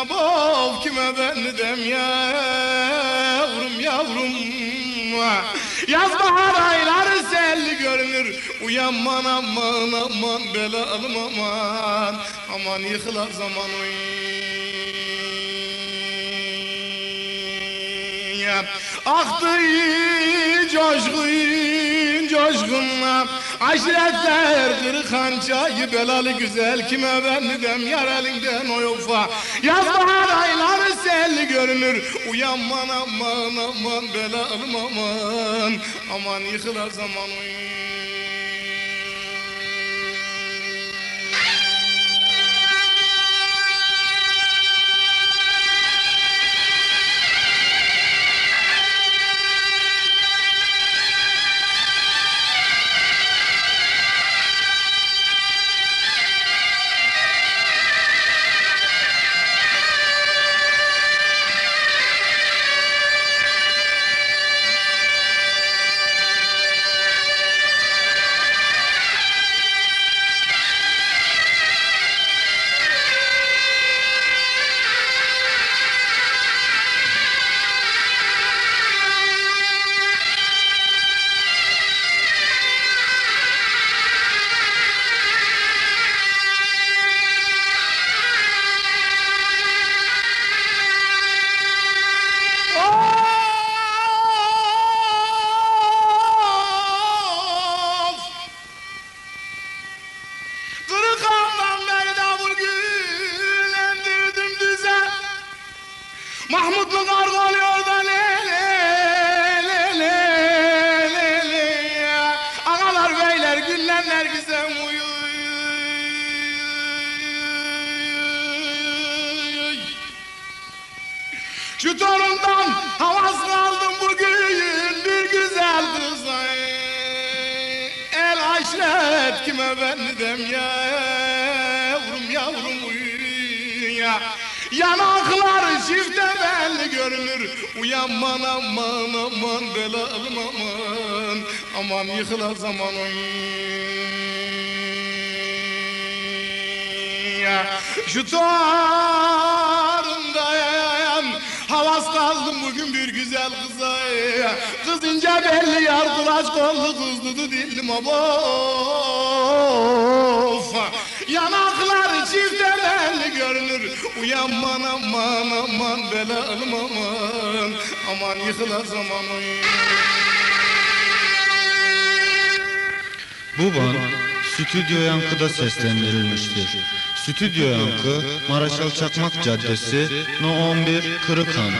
Abov kime ben dem yavrum yavrum? Yaz bahar ayları selli görünür. Uyanman aman aman belalım aman. Aman yıkılar zaman oy Aktı coşkun coşkunla Aşiretler kırık hancayı belalı güzel. Kime ben dem yar elinden o yoksa Yaz bahar ayları selli görünür. Uyanman aman aman belalım aman. Aman yıkılar zaman oy Mahmutlu karga oluyor da le le le le le le. Ağalar beyler günlenler bize uyu Şu torundan havas kaldım bugün bir güzel kız. El aşret kime ben dem yavrum Yanaklar çifte belli görünür. Uyanman aman aman belalım aman. Aman yıkıla zaman Şu tarımda yayan Havas kaldım bugün bir güzel kıza. Kız ince belli yardıraç kollu kızdı dillim abof Uyanman aman aman belalım aman Aman yıkıla zaman Bu band Stüdyo Yankı'da seslendirilmiştir. Stüdyo Yankı, Maraşal Çakmak Caddesi, No 11, Kırıkhan.